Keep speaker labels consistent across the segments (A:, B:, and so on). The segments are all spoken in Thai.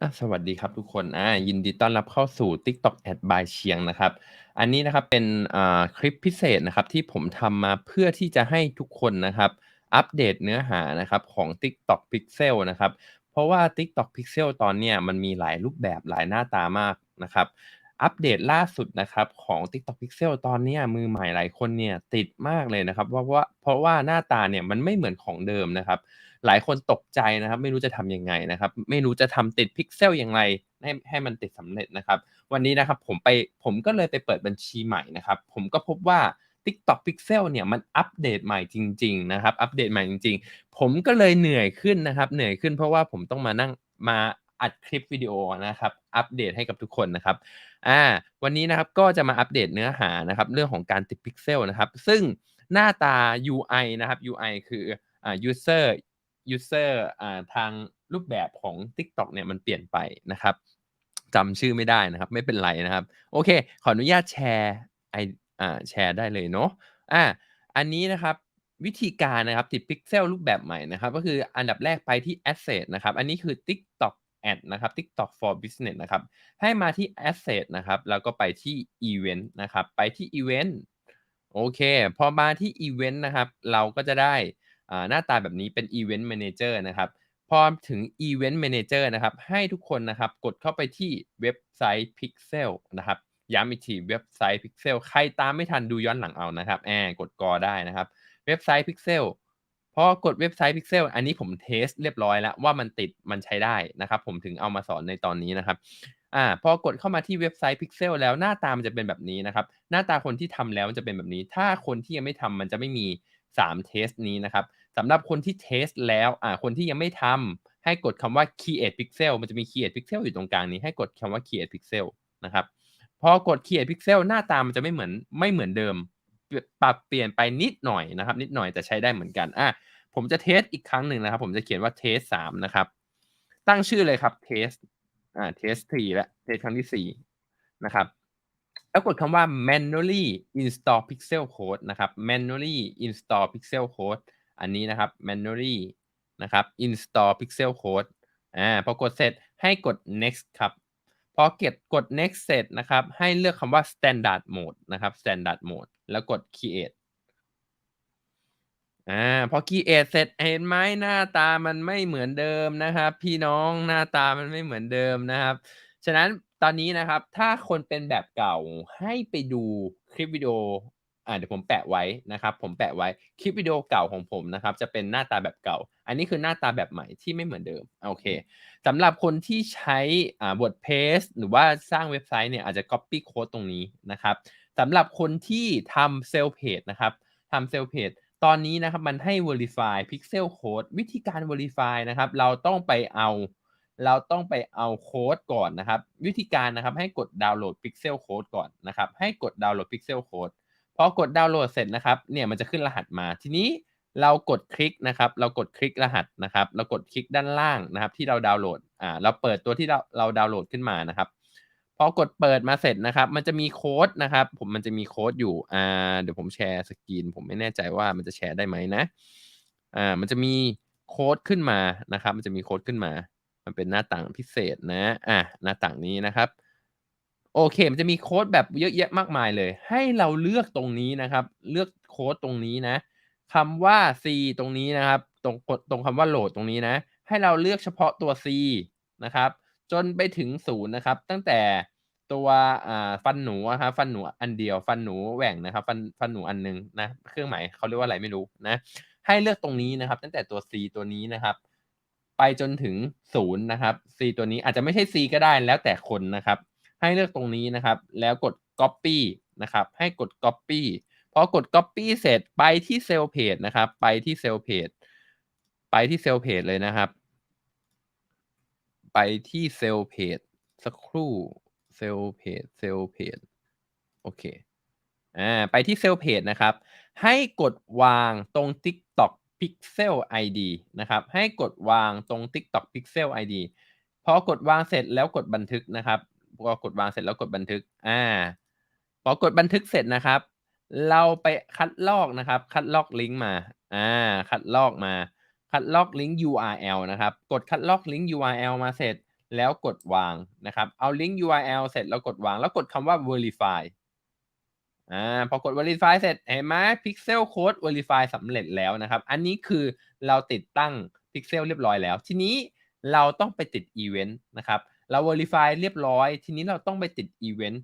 A: อาสวัสดีครับทุกคนอายินดีต้อนรับเข้าสู่ TikTok Ad by เชียงนะครับ อันนี้นะครับเป็นอ่าคลิปพิเศษนะครับที่ผมทำมาเพื่อที่จะให้ทุกคนนะครับอัปเดตเนื้อหานะครับของ TikTok Pixel นะครับ เพราะว่า TikTok Pixel ตอนเนี้ยมันมีหลายรูปแบบหลายหน้าตามากนะครับ อัปเดตล่าสุดนะครับของ TikTok Pixel ตอนเนี้ยมือใหม่หลายคนเนี่ยติดมากเลยนะครับว่าว่าเพราะว่าหน้าตาเนี่ยมันไม่เหมือนของเดิมนะครับ หลายคนตกใจนะครับ ไม่รู้จะทำยังไงนะครับ ไม่รู้จะทำติดพิกเซลอย่างไรให้ให้มันติดสำเร็จนะครับ วันนี้นะครับผมไปผมก็เลยไปเปิดบัญชีใหม่นะครับ ผมก็พบว่า TikTok Pixel เนี่ยมันอัปเดตใหม่จริง ๆ นะครับ อัปเดตใหม่จริง ๆ ผมก็เลยเหนื่อยขึ้นนะครับ เหนื่อยขึ้นเพราะว่าผมต้องมานั่งมาอัดคลิปวิดีโอนะครับ อัปเดตให้กับทุกคนนะครับอ่าวันนี้นะครับก็จะมาอัปเดตเนื้อหานะครับ เรื่องของการติดพิกเซลนะครับ ซึ่งหน้าตา UI นะครับ UI คืออ่า user user อ่าทางรูปแบบของ TikTok เนี่ยมันเปลี่ยนไปนะครับจำชื่อไม่ได้นะครับ ไม่เป็นไรนะครับ โอเค ขออนุญาตแชร์ไออ่าแชร์ได้เลยเนาะอ่าอันนี้นะครับวิธีการนะครับติดพิกเซลรูปแบบใหม่นะครับ ก็คืออันดับแรกไปที่ Asset นะครับ อันนี้คือ TikTok Ad นะครับ TikTok for Business นะครับ ให้มาที่ Asset นะครับ แล้วก็ไปที่ Event นะครับ ไปที่ Event โอเค พอมาที่ Event นะครับ เราก็จะได้ หน้าตาแบบนี้เป็น Event Manager นะครับพอถึง Event Manager นะครับ ให้ทุกคนนะครับกดเข้าไปที่เว็บไซต์ Pixel นะครับย้ำอีกทีเว็บไซต์ Pixel ใครตามไม่ทันดูย้อนหลังเอานะครับแอบกดกอได้นะครับ เว็บไซต์ Pixel พอกดเว็บไซต์ Pixel อันนี้ผมเทสเรียบร้อยแล้วว่ามันติดมันใช้ได้นะครับ ผมถึงเอามาสอนในตอนนี้นะครับอ่าพอกดเข้ามาที่เว็บไซต์ Pixel แล้วหน้าตามันจะเป็นแบบนี้นะครับ หน้าตาคนที่ทำแล้วมันจะเป็นแบบนี้ ถ้าคนที่ยังไม่ทำมันจะไม่มี3เทสนี้นะครับ สำหรับคนที่เทสแล้วอ่าคนที่ยังไม่ทำให้กดคำว่า create pixel มันจะมี create pixel อยู่ตรงกลางนี้ให้กดคำว่า create pixel นะครับพอกด create pixel หน้าตามันจะไม่เหมือนไม่เหมือนเดิม ปรับเปลี่ยนไปนิดหน่อยนะครับ นิดหน่อยแต่ใช้ได้เหมือนกันอะผมจะเทสอีกครั้งหนึ่งนะครับ ผมจะเขียนว่าเทสสามนะครับ ตั้งชื่อเลยครับเทสอ่าเทสสี่และเทสครั้งที่สี่นะครับแล้วกดคำว่า manually install pixel code นะครับ manually install pixel code อันนี้นะครับ manually นะครับ install pixel code อ่าพอกดเสร็จให้กด next ครับ พอเก็บกด next เสร็จนะครับ ให้เลือกคำว่า standard mode นะครับ standard mode แล้วกด create อ่าพอ create เสร็จเห็นไหมหน้าตามันไม่เหมือนเดิมนะครับ พี่น้องหน้าตามันไม่เหมือนเดิมนะครับ ฉะนั้นตอนนี้นะครับถ้าคนเป็นแบบเก่าให้ไปดูคลิปวิดีโอ อ่าเดี๋ยวผมแปะไว้นะครับ ผมแปะไว้คลิปวิดีโอเก่าของผมนะครับ จะเป็นหน้าตาแบบเก่า อันนี้คือหน้าตาแบบใหม่ที่ไม่เหมือนเดิมโอเคสำหรับคนที่ใช้อ่า WordPress หรือว่าสร้างเว็บไซต์เนี่ยอาจจะ copy code ตรงนี้นะครับสำหรับคนที่ทำเซลเพจนะครับทำเซลเพจตอนนี้นะครับมันให้ verify pixel code วิธีการ verify นะครับ เราต้องไปเอา เราต้องไปเอาโค้ดก่อนนะครับ วิธีการนะครับให้กดดาวน์โหลด Pixel Code ก่อนนะครับ ให้กดดาวน์โหลด Pixel Code พอกดดาวน์โหลดเสร็จนะครับ เนี่ยมันจะขึ้นรหัสมา ทีนี้เรากดคลิกนะครับ เรากดคลิกรหัสนะครับ เรากดคลิกด้านล่างนะครับ ที่เราดาวน์โหลด อ่า เราเปิดตัวที่เราเราดาวน์โหลดขึ้นมานะครับ พอกดเปิดมาเสร็จนะครับ มันจะมีโค้ดนะครับ ผมมันจะมีโค้ดอยู่ อ่า เดี๋ยวผมแชร์สกรีน ผมไม่แน่ใจว่ามันจะแชร์ได้ไหมนะ อ่า มันจะมีโค้ดขึ้นมานะครับ มันจะมีโค้ดขึ้นมา มันเป็นหน้าต่างพิเศษนะ อะ หน้าต่างนี้นะครับ โอเค มันจะมีโค้ดแบบเยอะแยะมากมายเลย ให้เราเลือกตรงนี้นะครับ เลือกโค้ดตรงนี้นะคำว่า C ตรงนี้นะครับ ตรงกดตรงคำว่าโหลดตรงนี้นะ ให้เราเลือกเฉพาะตัว C นะครับ จนไปถึงศูนย์นะครับ ตั้งแต่ตัวฟันหนูนะครับฟันหนูอันเดียว ฟันหนูแหว่งนะครับ ฟันฟันหนูอันนึงนะ เครื่องหมายเขาเรียกว่าอะไรไม่รู้นะ ให้เลือกตรงนี้นะครับ ตั้งแต่ตัว C ตัวนี้นะครับ ไปจนถึงศูนย์นะครับ C ตัวนี้อาจจะไม่ใช่ C ก็ได้แล้วแต่คนนะครับ ให้เลือกตรงนี้นะครับ แล้วกด copy นะครับ ให้กด copy พอกด copy เสร็จไปที่เซลล์เพจนะครับ ไปที่เซลล์เพจไปที่เซลล์เพจเลยนะครับ ไปที่เซลล์เพจสักครู่เซลล์เพจเซลล์เพจโอเคอ่าไปที่เซลล์เพจนะครับ ให้กดวางตรง TikTok Pixel ID นะครับ ให้กดวางตรง TikTok Pixel ID พอกดวางเสร็จแล้วกดบันทึกนะครับ พอกดวางเสร็จแล้วกดบันทึก อ่า พอกดบันทึกเสร็จนะครับ เราไปคัดลอกนะครับ คัดลอกลิงก์มา อ่า คัดลอกมา คัดลอกลิงก์ URL นะครับ กดคัดลอกลิงก์ URL มาเสร็จแล้วกดวางนะครับ เอาลิงก์ URL เสร็จแล้วกดวาง แล้วกดคำว่า verify อ่า พอกด verify เสร็จเห็นไหม pixel code verify สำเร็จแล้วนะครับ อันนี้คือเราติดตั้ง pixel เรียบร้อยแล้ว ทีนี้เราต้องไปติด event นะครับ เรา verify เรียบร้อย ทีนี้เราต้องไปติด event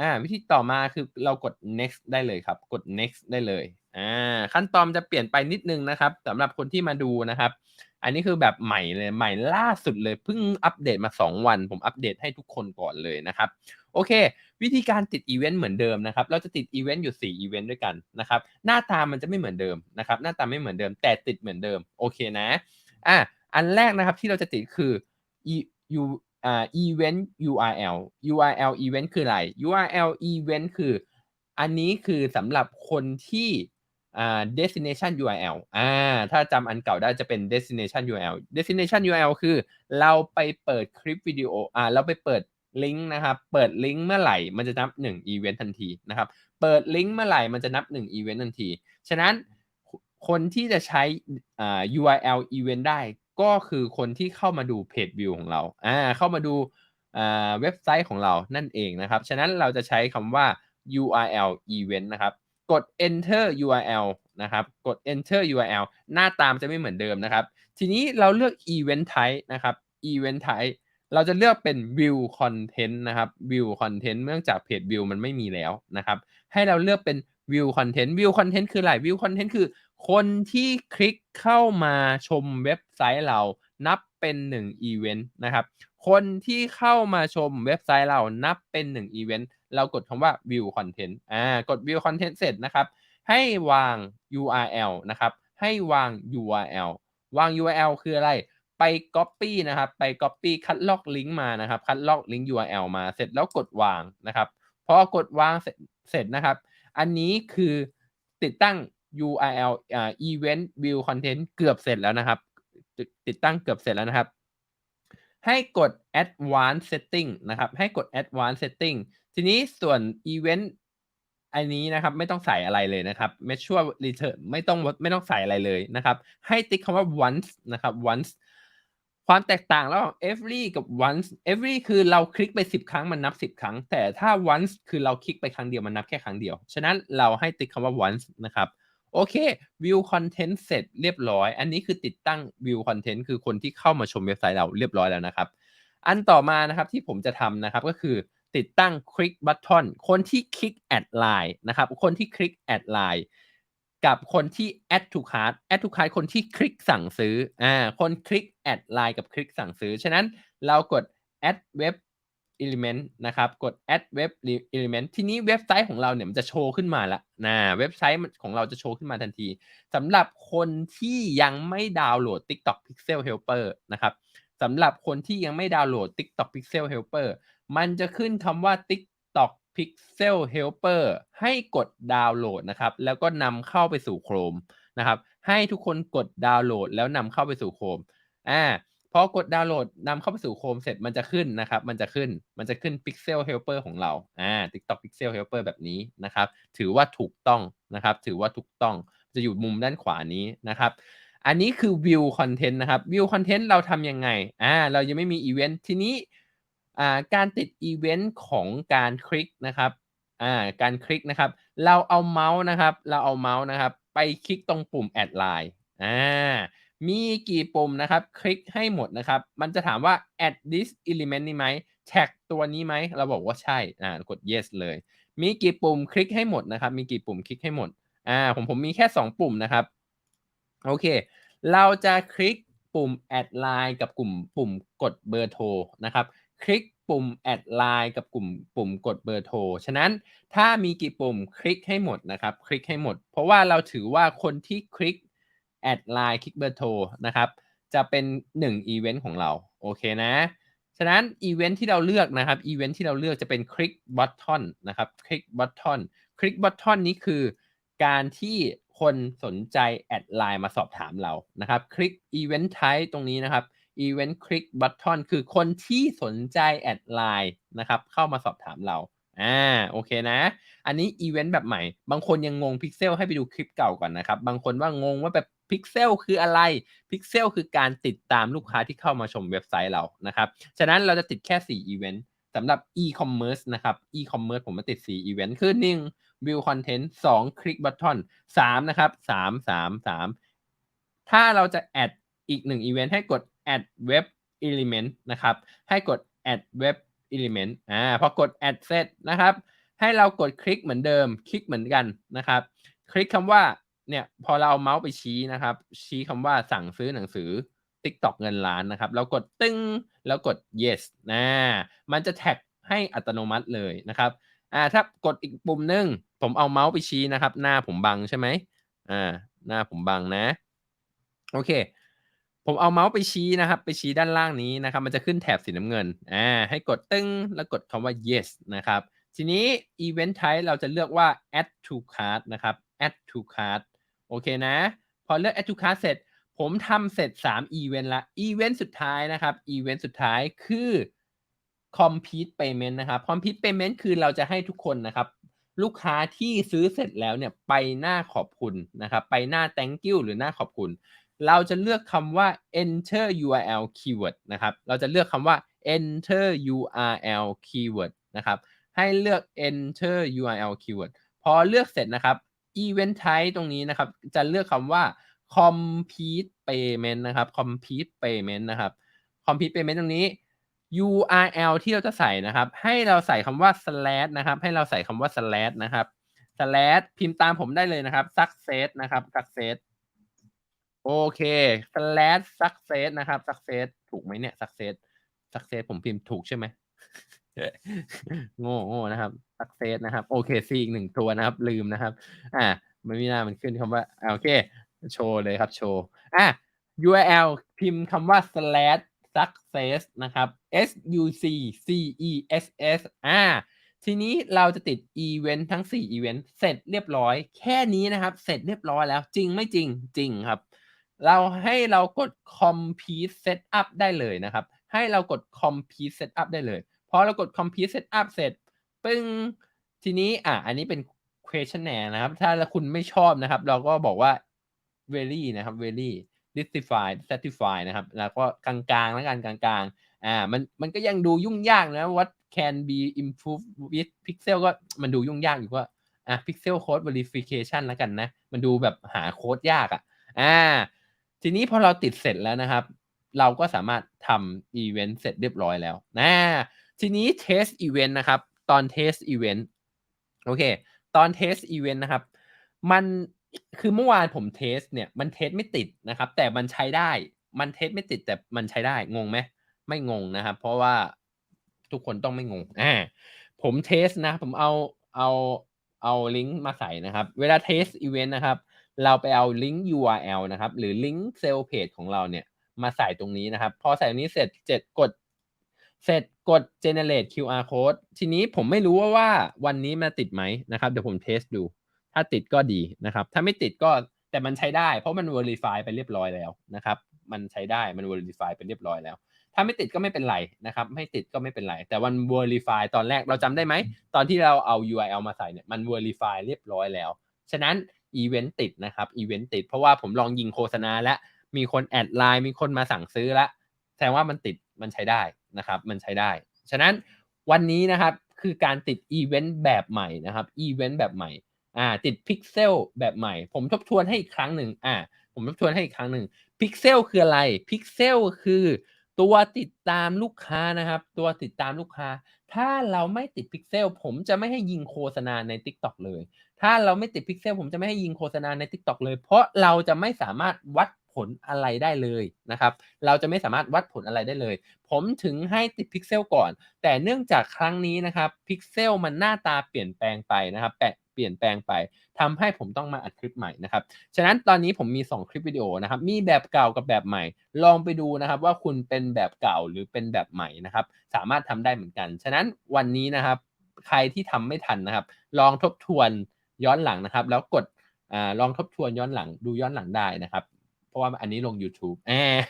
A: อ่าวิธีต่อมาคือเรากด next ได้เลยครับ กด next ได้เลยอ่าขั้นตอนจะเปลี่ยนไปนิดนึงนะครับสำหรับคนที่มาดูนะครับ อันนี้คือแบบใหม่เลยใหม่ล่าสุดเลยเพิ่งอัปเดตมา 2 วัน ผมอัปเดตให้ทุกคนก่อนเลยนะครับ โอเค วิธีการติดอีเวนต์เหมือนเดิมนะครับ เราจะติดอีเวนต์อยู่4อีเวนต์ด้วยกันนะครับ หน้าตามันจะไม่เหมือนเดิมนะครับ หน้าตาไม่เหมือนเดิม แต่ติดเหมือนเดิมโอเคนะอะอันแรกนะครับที่เราจะติดคือ e u อ่า event URL URL event คืออะไร URL event คือ อันนี้คือสำหรับคนที่อ่า destination URL อ่าถ้าจำอันเก่าได้จะเป็น destination URL destination URL คือ เราไปเปิดคลิปวิดีโออ่าเราไปเปิดลิงก์นะครับ เปิดลิงก์เมื่อไหร่ มันจะนับ1 event ทันทีนะครับ เปิดลิงก์เมื่อไหร่ มันจะนับ1 event ทันที ฉะนั้นคนที่จะใช้อ่า URL event ได้ ก็คือคนที่เข้ามาดูเพจวิวของเราอ่าเข้ามาดูอ่าเว็บไซต์ของเรานั่นเองนะครับ ฉะนั้นเราจะใช้คำว่า URL event นะครับ กด enter URL นะครับ กด enter URL หน้าตามจะไม่เหมือนเดิมนะครับ ทีนี้เราเลือก event type นะครับ event type เราจะเลือกเป็น view content นะครับ view content เนื่องจากเพจ view มันไม่มีแล้วนะครับ ให้เราเลือกเป็น view content view content คืออะไร view content คือ คนที่คลิกเข้ามาชมเว็บไซต์เรานับเป็น1 event นะครับ คนที่เข้ามาชมเว็บไซต์เรานับเป็น1 event เรากดคำว่า view content อ่ากด view content เสร็จนะครับ ให้วาง URL นะครับ ให้วาง URL วาง URL คืออะไร ไป copy นะครับ ไป copy คัดลอกลิงก์มานะครับ คัดลอกลิงก์ URL มา เสร็จแล้วกดวางนะครับ พอกดวางเสร็จนะครับ อันนี้คือติดตั้ง URL อ่า event view content เกือบเสร็จแล้วนะครับ ติดตั้งเกือบเสร็จแล้วนะครับ ให้กด advanced setting นะครับ ให้กด advanced setting ทีนี้ส่วน event อันนี้นะครับไม่ต้องใส่อะไรเลยนะครับ make sure return ไม่ต้องไม่ต้องใส่อะไรเลยนะครับ ให้ติ๊กคำว่า once นะครับ once ความแตกต่างระหว่าง every กับ once every คือเราคลิกไป 10 ครั้งมันนับ 10 ครั้ง แต่ถ้า once คือเราคลิกไปครั้งเดียวมันนับแค่ครั้งเดียว ฉะนั้นเราให้ติ๊กคำว่า once นะครับ โอเค view content เสร็จเรียบร้อย อันนี้คือติดตั้ง view content คือคนที่เข้ามาชมเว็บไซต์เราเรียบร้อยแล้วนะครับ อันต่อมานะครับที่ผมจะทำนะครับก็คือติดตั้ง click button คนที่คลิก add line นะครับคนที่คลิก add line กับคนที่ add to cart add to cart คนที่คลิกสั่งซื้ออ่าคนคลิก add line กับคลิกสั่งซื้อ ฉะนั้นเรากด add web element นะครับ กด add web element ทีนี้เว็บไซต์ของเราเนี่ยมันจะโชว์ขึ้นมาละนะเว็บไซต์ของเราจะโชว์ขึ้นมาทันทีสำหรับคนที่ยังไม่ดาวน์โหลด TikTok Pixel Helper นะครับสำหรับคนที่ยังไม่ดาวน์โหลด TikTok Pixel Helper มันจะขึ้นคำว่า TikTok Pixel Helper ให้กดดาวน์โหลดนะครับ แล้วก็นำเข้าไปสู่ Chrome นะครับ ให้ทุกคนกดดาวน์โหลดแล้วนำเข้าไปสู่ Chrome อ่า พอกดดาวน์โหลดนำเข้าไปสู่ Chrome เสร็จมันจะขึ้นนะครับ มันจะขึ้นมันจะขึ้น Pixel Helper ของเราอ่า TikTok Pixel Helper แบบนี้นะครับ ถือว่าถูกต้องนะครับ ถือว่าถูกต้องจะอยู่มุมด้านขวานี้นะครับ อันนี้คือ view content นะครับ view content เราทำยังไงอ่าเรายังไม่มีอีเวนต์ทีนี้อ่าการติดอีเวนต์ของการคลิกนะครับอ่าการคลิกนะครับ เราเอาเมาส์นะครับ เราเอาเมาส์นะครับ ไปคลิกตรงปุ่ม add line อ่า มีกี่ปุ่มนะครับ คลิกให้หมดนะครับ มันจะถามว่า add this element นี้ไหม tag ตัวนี้ไหม เราบอกว่าใช่ อ่ากด yes เลย มีกี่ปุ่มคลิกให้หมดนะครับ มีกี่ปุ่มคลิกให้หมด อ่าผมผมมีแค่ 2 ปุ่มนะครับ โอเค เราจะคลิกปุ่ม add line กับกลุ่มปุ่มกดเบอร์โทรนะครับ คลิกปุ่ม add line กับกลุ่มปุ่มกดเบอร์โทร ฉะนั้นถ้ามีกี่ปุ่มคลิกให้หมดนะครับ คลิกให้หมด เพราะว่าเราถือว่าคนที่คลิก add line คลิกเบอร์โทรนะครับจะเป็น1อีเวนต์ของเราโอเคนะฉะนั้นอีเวนต์ที่เราเลือกนะครับอีเวนต์ที่เราเลือกจะเป็นคลิกบัตทอนนะครับคลิกบัตทอนคลิกบัตทอนนี้คือการที่คนสนใจแอดไลน์มาสอบถามเรานะครับคลิก Event Type ตรงนี้นะครับ Event Click Button คือคนที่สนใจแอดไลน์นะครับเข้ามาสอบถามเราอ่าโอเคนะ อันนี้อีเวนต์แบบใหม่ บางคนยังงงพิกเซลให้ไปดูคลิปเก่าก่อนนะครับ บางคนว่างงว่าแบบ Pixel คืออะไร Pixel คือการติดตามลูกค้าที่เข้ามาชมเว็บไซต์เรานะครับฉะนั้นเราจะติดแค่4อีเวนต์สำหรับ e-commerce นะครับ e-commerce ผมมาติด4อีเวนต์คือ 1 view content 2 click button 3 นะครับ 3 3 3 ถ้าเราจะแอดอีก1อีเวนต์ให้กด add web element นะครับ ให้กด add web element อ่า พอกด add เสร็จนะครับ ให้เรากดคลิกเหมือนเดิม คลิกเหมือนกันนะครับ คลิกคำว่า เนี่ยพอเราเอาเมาส์ไปชี้นะครับ ชี้คำว่าสั่งซื้อหนังสือ TikTok เงินล้านนะครับ เรากดตึ้งแล้วกด yes นะมันจะแท็กให้อัตโนมัติเลยนะครับอ่าถ้ากดอีกปุ่มหนึ่งผมเอาเมาส์ไปชี้นะครับ หน้าผมบังใช่ไหมอ่าหน้าผมบังนะ โอเค ผมเอาเมาส์ไปชี้นะครับ ไปชี้ด้านล่างนี้นะครับ มันจะขึ้นแถบสีน้ำเงินอ่าให้กดตึ้งแล้วกดคำว่า yes นะครับ ทีนี้ event type เราจะเลือกว่า add to cart นะครับ add to cart โอเคนะ พอเลือก add to cart เสร็จ ผมทำเสร็จ 3 event ละ event สุดท้ายนะครับ event สุดท้ายคือ complete payment นะครับ complete payment คือเราจะให้ทุกคนนะครับ ลูกค้าที่ซื้อเสร็จแล้วเนี่ยไปหน้าขอบคุณนะครับ ไปหน้า thank you หรือหน้าขอบคุณ เราจะเลือกคำว่า enter URL keyword นะครับ เราจะเลือกคำว่า enter URL keyword นะครับ ให้เลือก enter URL keyword พอเลือกเสร็จนะครับ event type ตรงนี้นะครับ จะเลือกคำว่า complete payment นะครับ complete payment นะครับ complete payment ตรงนี้ URL ที่เราจะใส่นะครับ ให้เราใส่คำว่า slash นะครับ ให้เราใส่คำว่า slash นะครับ slash พิมพ์ตามผมได้เลยนะครับ success นะครับ success โอเค slash success นะครับ success ถูกไหมเนี่ย success success ผมพิมพ์ถูกใช่ไหมโง่โง่นะครับ success นะครับ โอเค C อีกหนึ่งตัวนะครับ ลืมนะครับ อ่าไม่มีหน้ามันขึ้นคำว่าอ่าโอเค โชว์เลยครับโชว์อะ URL พิมพ์คำว่า slash success นะครับ S U C C E S S อ่าทีนี้เราจะติดอีเวนต์ทั้ง4อีเวนต์เสร็จเรียบร้อย แค่นี้นะครับ เสร็จเรียบร้อยแล้วจริงไม่จริงจริงครับ เราให้เรากด complete setup ได้เลยนะครับ ให้เรากด complete setup ได้เลย พอเรากด complete setup เสร็จ ปึ้ง ทีนี้อะอันนี้เป็น questionnaire นะครับ ถ้าคุณไม่ชอบนะครับ เราก็บอกว่า very นะครับ very justified satisfied นะครับ แล้วก็กลางๆแล้วกันกลางๆอ่ามันมันก็ยังดูยุ่งยากนะ what can be improved with pixel ก็มันดูยุ่งยากอยู่ก็อะ pixel code verification แล้วกันนะ มันดูแบบหาโค้ดยากอะอ่าทีนี้พอเราติดเสร็จแล้วนะครับ เราก็สามารถทำอีเวนต์เสร็จเรียบร้อยแล้วนะ ทีนี้ test event นะครับตอน test event โอเค ตอน test event นะครับ มันคือเมื่อวานผมเทสเนี่ยมันเทสไม่ติดนะครับ แต่มันใช้ได้ มันเทสไม่ติดแต่มันใช้ได้งงไหมไม่งงนะครับ เพราะว่าทุกคนต้องไม่งงอ่าผมเทสนะ ผมเอาเอาเอาลิงก์มาใส่นะครับ เวลาเทสอีเวนต์นะครับ เราไปเอาลิงก์ URL นะครับ หรือลิงก์เซลล์เพจของเราเนี่ยมาใส่ตรงนี้นะครับ พอใส่ตรงนี้เสร็จเจ็ดกดเสร็จ กด generate QR code ทีนี้ผมไม่รู้ว่าว่าวันนี้มันติดไหมนะครับเดี๋ยวผมเทสดู ถ้าติดก็ดีนะครับ ถ้าไม่ติดก็แต่มันใช้ได้ เพราะมัน verify ไปเรียบร้อยแล้วนะครับ มันใช้ได้มัน verify ไปเรียบร้อยแล้ว ถ้าไม่ติดก็ไม่เป็นไรนะครับ ไม่ติดก็ไม่เป็นไร แต่วัน verify ตอนแรกเราจำได้ไหม ตอนที่เราเอา URL มาใส่เนี่ยมัน verify เรียบร้อยแล้ว ฉะนั้น event ติดนะครับ event ติด เพราะว่าผมลองยิงโฆษณาแล้วมีคนแอดไลน์มีคนมาสั่งซื้อแล้วแสดงว่ามันติดมันใช้ได้ นะครับมันใช้ได้ ฉะนั้นวันนี้นะครับคือการติดอีเวนต์แบบใหม่นะครับอีเวนต์แบบใหม่อ่าติดพิกเซลแบบใหม่ ผมทบทวนให้อีกครั้งหนึ่งอ่าผมทบทวนให้อีกครั้งหนึ่งพิกเซลคืออะไรพิกเซลคือตัวติดตามลูกค้านะครับ ตัวติดตามลูกค้า ถ้าเราไม่ติดพิกเซลผมจะไม่ให้ยิงโฆษณาใน TikTok เลย ถ้าเราไม่ติดพิกเซลผมจะไม่ให้ยิงโฆษณาใน TikTok เลย เพราะเราจะไม่สามารถวัด ลอะไรได้เลยนะครับ เราจะไม่สามารถวัดผลอะไรได้เลย ผมถึงให้ติดพิกเซลก่อน แต่เนื่องจากครั้งนี้นะครับพิกเซลมันหน้าตาเปลี่ยนแปลงไปนะครับแปะเปลี่ยนแปลงไปทำให้ผมต้องมาอัดคลิปใหม่นะครับ ฉะนั้นตอนนี้ผมมี 2 คลิปวิดีโอนะครับ มีแบบเก่ากับแบบใหม่ ลองไปดูนะครับว่าคุณเป็นแบบเก่าหรือเป็นแบบใหม่นะครับ สามารถทำได้เหมือนกัน ฉะนั้นวันนี้นะครับ ใครที่ทำไม่ทันนะครับ ลองทบทวนย้อนหลังนะครับ แล้วกดอลองทบทวนย้อนหลังดูย้อนหลังได้นะครับ ราะว่าอันนี้ลง YouTube แอบ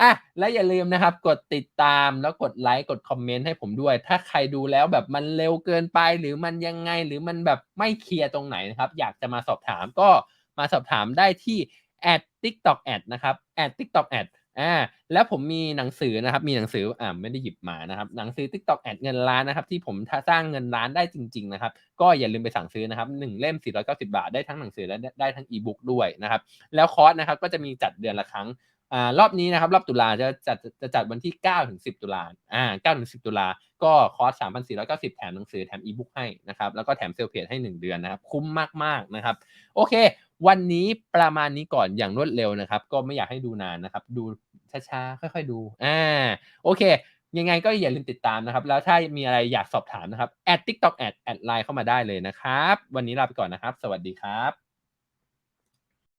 A: อะและอย่าลืมนะครับ กดติดตามแล้วกดไลค์กดคอมเมนต์ให้ผมด้วย ถ้าใครดูแล้วแบบมันเร็วเกินไป หรือมันยังไงหรือมันแบบไม่เคลียร์ตรงไหนนะครับ อยากจะมาสอบถามก็มาสอบถามได้ที่ at tiktok ad นะครับ at tiktok ad อาแล้วผมมีหนังสือนะครับ มีหนังสืออ่าไม่ได้หยิบมานะครับ หนังสือ TikTok Ad เงินล้านนะครับ ที่ผมสร้างเงินล้านได้จริง ๆ นะครับ ก็อย่าลืมไปสั่งซื้อนะครับ1เล่ม 490 บาทได้ทั้งหนังสือและได้ทั้งอีบุ๊กด้วยนะครับ แล้วคอร์สนะครับก็จะมีจัดเดือนละครั้งอ่ารอบนี้นะครับ รอบตุลาจะจัดจะจัดวันที่9ถึง10 ตุลาอ่า9ถึง10 ตุลาก็คอร์ส 3,490 แถมหนังสือแถมอีบุ๊กให้นะครับแล้วก็แถมเซลล์เพจให้ 1 เดือนนะครับ คุ้มมากๆนะครับ โอเค วันนี้ประมาณนี้ก่อนอย่างรวดเร็วนะครับ ก็ไม่อยากให้ดูนานนะครับ ดูช้าๆค่อย ๆ ดูอ่าโอเค ยังไงก็อย่าลืมติดตามนะครับ แล้วถ้ามีอะไรอยากสอบถามนะครับแอดทิกต็อกแอดแอดไลน์เข้ามาได้เลยนะครับ วันนี้ลาไปก่อนนะครับ สวัสดีครับ